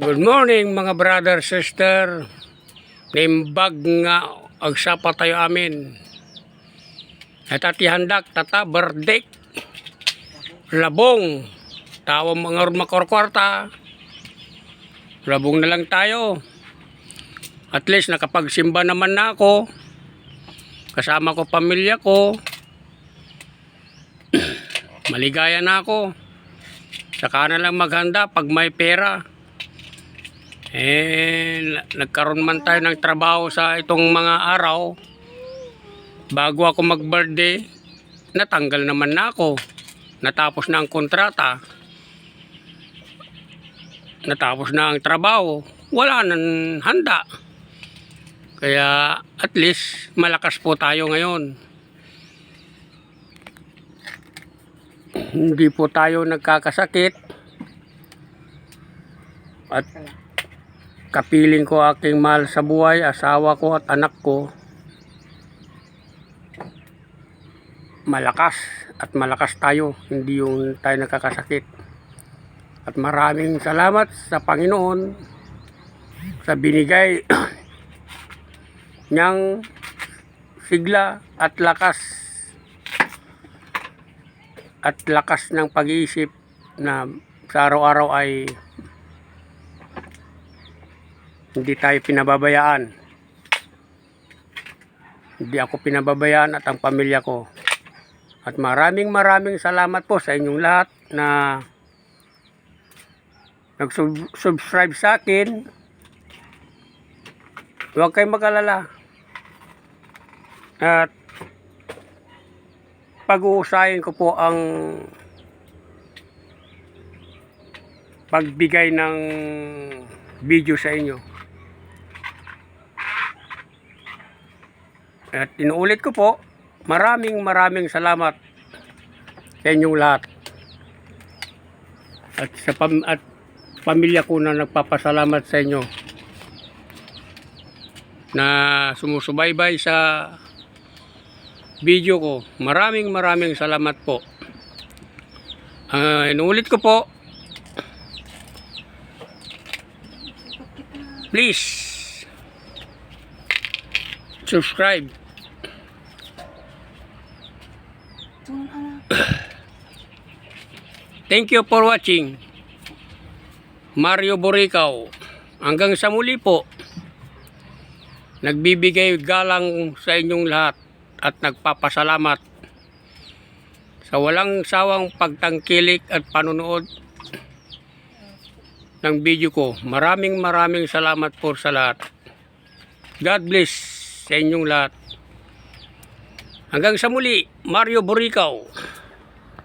Good morning mga brother, sister. Naimbag nga agsapa tayo amin. At atihandak, tata, berdek, labong, tawa mga makorkwarta. Labong na lang tayo. At least nakapagsimba naman na ako. Kasama ko pamilya ko. Maligaya na ako. Saka na lang maghanda pag may pera. Eh, na- nagkaroon man tayo ng trabaho sa itong mga araw. Bago ako mag-birthday, natanggal naman na ako. Natapos na ang kontrata. Natapos na ang trabaho. Wala nang handa. Kaya at least malakas po tayo ngayon. Hindi po tayo nagkakasakit. At kapiling ko aking mahal sa buhay, asawa ko at anak ko. Malakas at malakas tayo, hindi yung tayo nakakasakit. At maraming salamat sa Panginoon sa binigay niyang sigla at lakas at lakas ng pag-iisip na sa araw-araw ay hindi tayo pinababayaan. Hindi ako pinababayaan at ang pamilya ko. At maraming maraming salamat po sa inyong lahat na nag-subscribe sa akin. Huwag kayong mag-alala. At pag-uusahin ko po ang pagbigay ng video sa inyo. At inuulit ko po, maraming maraming salamat sa inyong lahat. At sa pam at pamilya ko na nagpapasalamat sa inyo na sumusubaybay sa video ko. Maraming maraming salamat po. Ah, inuulit ko po, please subscribe Thank you for watching. Mario Boricao. Hanggang sa muli po. Nagbibigay galang sa inyong lahat at nagpapasalamat sa walang sawang pagtangkilik at panunood ng video ko. Maraming maraming salamat po sa lahat. God bless sa inyong lahat. Hanggang sa muli, Mario Boricao.